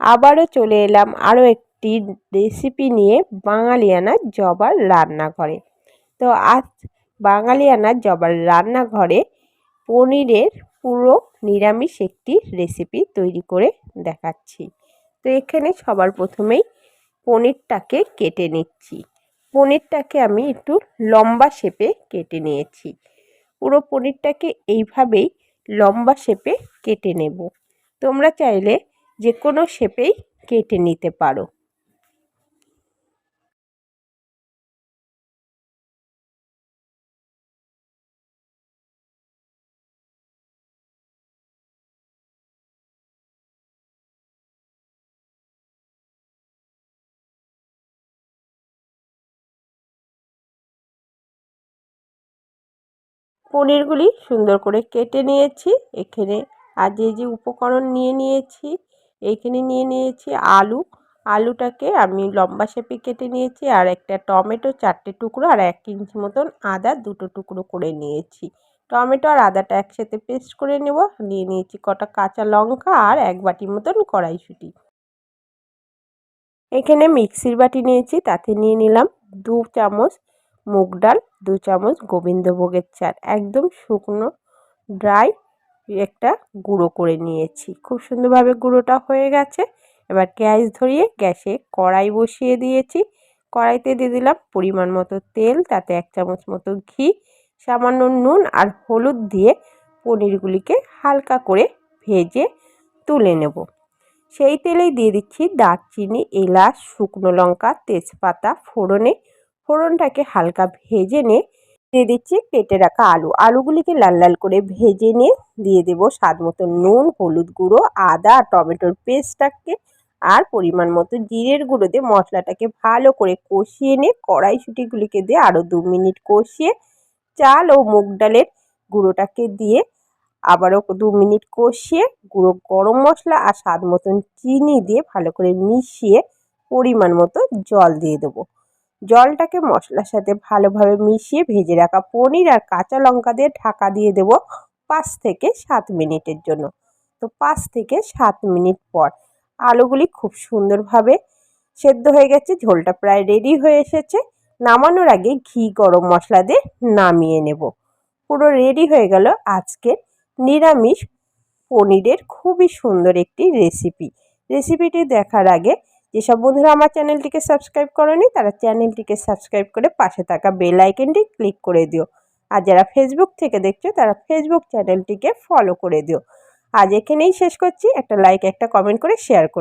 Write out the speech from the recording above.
আবারও চলে এলাম আরও একটি রেসিপি নিয়ে বাঙালিয়ানা জবার রান্নাঘরে। তো আজ বাঙালিয়ানা জবার রান্নাঘরে পনিরের পুরো নিরামিষ একটি রেসিপি তৈরি করে দেখাচ্ছি। তো এখানে সবার প্রথমেই পনিরটাকে কেটে নিচ্ছি। পনিরটাকে আমি একটু লম্বা শেপে কেটে নিয়েছি। পুরো পনিরটাকে এইভাবেই লম্বা শেপে কেটে নেব। তোমরা চাইলে যে কোনো শেপেই কেটে নিতে পারো। পনিরগুলি সুন্দর করে কেটে নিয়েছি। এখানে আর যে যে উপকরণ নিয়ে নিয়েছি এইখানে নিয়ে নিয়েছি আলু। আলুটাকে আমি লম্বা শেপে কেটে নিয়েছি আর একটা টমেটো চারটে টুকরো আর এক ইঞ্চি মতন আদা দুটো টুকরো করে নিয়েছি। টমেটো আর আদাটা একসাথে পেস্ট করে নেব। নিয়ে নিয়েছি কটা কাঁচা লঙ্কা আর এক বাটির মতন কড়াইশুঁটি। এখানে মিক্সির বাটি নিয়েছি, তাতে নিয়ে নিলাম দু চামচ মুগ ডাল, দু চামচ গোবিন্দভোগের চাল একদম শুকনো, ড্রাই একটা গুঁড়ো করে নিয়েছি। খুব সুন্দরভাবে গুঁড়োটা হয়ে গেছে। এবার গ্যাস ধরিয়ে গ্যাসে কড়াই বসিয়ে দিয়েছি। কড়াইতে দিয়ে দিলাম পরিমাণ মতো তেল, তাতে এক চামচ মতো ঘি, সামান্য নুন আর হলুদ দিয়ে পনিরগুলিকে হালকা করে ভেজে তুলে নেব। সেই তেলেই দিয়ে দিচ্ছি দারচিনি, এলাচ, শুকনো লঙ্কা, তেজপাতা, ফোড়নে। ফোড়নটাকে হালকা ভেজে নিয়ে দিয়ে দিচ্ছি কেটে রাখা আলু। আলুগুলিকে লাল লাল করে ভেজে নিয়ে দিয়ে দেব স্বাদ মতো নুন, হলুদ গুঁড়ো, আদা আর টমেটোর পেস্টটাকে আর পরিমাণ মতো জিরের গুঁড়ো দিয়ে মশলাটাকে ভালো করে কষিয়ে নিয়ে কড়াইশুঁটিগুলিকে দিয়ে আরও দু মিনিট কষিয়ে চাল ও মুগ ডালের গুঁড়োটাকে দিয়ে আবারও দু মিনিট কষিয়ে গুঁড়ো গরম মশলা আর স্বাদ মতন চিনি দিয়ে ভালো করে মিশিয়ে পরিমাণ মতো জল দিয়ে দেবো। জলটাকে মশলার সাথে ভালোভাবে মিশিয়ে ভেজে রাখা পনির আর কাঁচা লঙ্কা দিয়ে ঢাকা দিয়ে দেব পাঁচ থেকে সাত মিনিটের জন্য। তো পাঁচ থেকে সাত মিনিট পর আলুগুলি খুব সুন্দরভাবে সেদ্ধ হয়ে গেছে, ঝোলটা প্রায় রেডি হয়ে এসেছে। নামানোর আগে ঘি গরম মশলা দিয়ে নামিয়ে নেব। পুরো রেডি হয়ে গেল আজকে নিরামিষ পনিরের খুবই সুন্দর একটি রেসিপি রেসিপিটি দেখার আগে যেসব বন্ধুরা আমার চ্যানেলটিকে সাবস্ক্রাইব করেনি, তারা চ্যানেলটিকে সাবস্ক্রাইব করে পাশে থাকা বেল আইকনটি ক্লিক করে দিও। আর যারা ফেসবুক থেকে দেখছ, তারা ফেসবুক চ্যানেলটিকে ফলো করে দিও। আজ এখানেই শেষ করছি। একটা লাইক একটা কমেন্ট করে শেয়ার করে